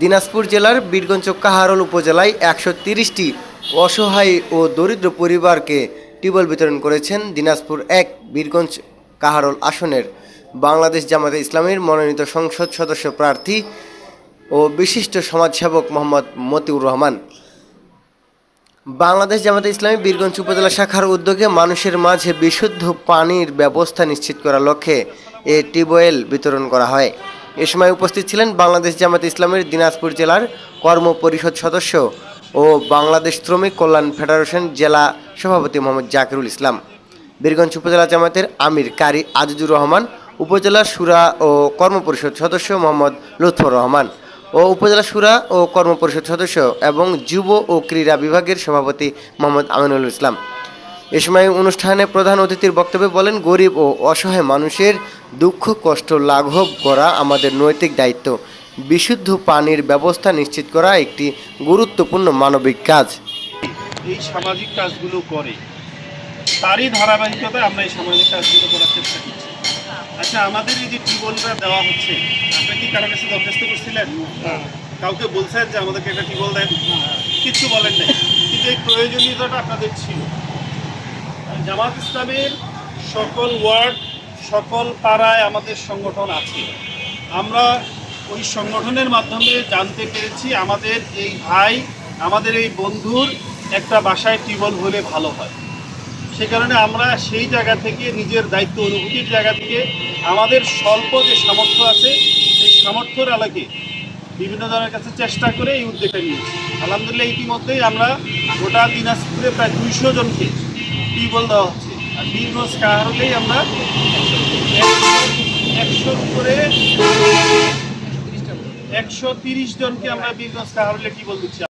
দিনাজপুর জেলার বীরগঞ্জ কাহারল উপজেলায় একশো তিরিশটি অসহায় ও দরিদ্র পরিবারকে টিউবওয়েল বিতরণ করেছেন দিনাজপুর এক বীরগঞ্জ কাহারল আসনের বাংলাদেশ জামাতে ইসলামের মনোনীত সংসদ সদস্য প্রার্থী ও বিশিষ্ট সমাজসেবক মোহাম্মদ মতিউর রহমান। বাংলাদেশ জামাতে ইসলামী বীরগঞ্জ উপজেলা শাখার উদ্যোগে মানুষের মাঝে বিশুদ্ধ পানির ব্যবস্থা নিশ্চিত করার লক্ষ্যে এ টিউবওয়েল বিতরণ করা হয়। এ সময় উপস্থিত ছিলেন বাংলাদেশ জামাত ইসলামের দিনাজপুর জেলার কর্ম পরিষদ সদস্য ও বাংলাদেশ শ্রমিক কল্যাণ ফেডারেশন জেলা সভাপতি মোহাম্মদ জাকিরুল ইসলাম। বীরগঞ্জ উপজেলা জামাতের আমির কারি আজিজুর রহমান, উপজেলা সুরা ও কর্ম পরিষদ সদস্য মোহাম্মদ লুৎফর রহমান ও উপজেলা সুরা ও কর্ম পরিষদ সদস্য এবং যুব ও ক্রীড়া বিভাগের সভাপতি মোহাম্মদ আমিনুল ইসলাম। এ সময় অনুষ্ঠানে প্রধান অতিথির বক্তব্যে বলেন গরিব ও অসহায় মানুষের দুঃখ কষ্ট লাঘব করা আমাদের নৈতিক দায়িত্ব। বিশুদ্ধ পানির ব্যবস্থা নিশ্চিত করা একটি গুরুত্বপূর্ণ মানবিক কাজ। এই সামাজিক কাজগুলো করে। তারই ধারাবাহিকতায় আমরা এই সামাজিক কাজগুলো করার চেষ্টা করছি। আচ্ছা আমাদের এই যে টিউবওয়েলটা দেওয়া হচ্ছে আপনি কি কারও কাছে দরখাস্ত করছিলেন? কাউকে বলছেন যে আমাদেরকে একটা টিউবওয়েল দেন? কিছু বলেন নাই। কিন্তু এই প্রয়োজনীয়তাটা আপনাদের ছিল। জামাত ইসলামের সকল ওয়ার্ড, সকল পাড়ায় আমাদের সংগঠন আছে। আমরা ওই সংগঠনের মাধ্যমে জানতে পেরেছি আমাদের এই ভাই, আমাদের এই বন্ধুর একটা বাসায় টিউবওয়েল হলে ভালো হয়। সে কারণে আমরা সেই জায়গা থেকে নিজের দায়িত্ব, অনুভূতির জায়গা থেকে আমাদের স্বল্প যে সামর্থ্য আছে, সেই সামর্থ্যের আলোকে বিভিন্ন জনের কাছে চেষ্টা করে এই উদ্যোগটা নিয়েছি। আলহামদুলিল্লাহ, ইতিমধ্যেই আমরা গোটা দিনাজপুরে প্রায় দুইশো জনকে টিউবওয়েল দেওয়া হচ্ছে। আর বীরগঞ্জ কাহারলেই আমরা একশোর উপরে একশো তিরিশ জনকে আমরা বীরগঞ্জ কাহারলে টিউবওয়েল দিচ্ছি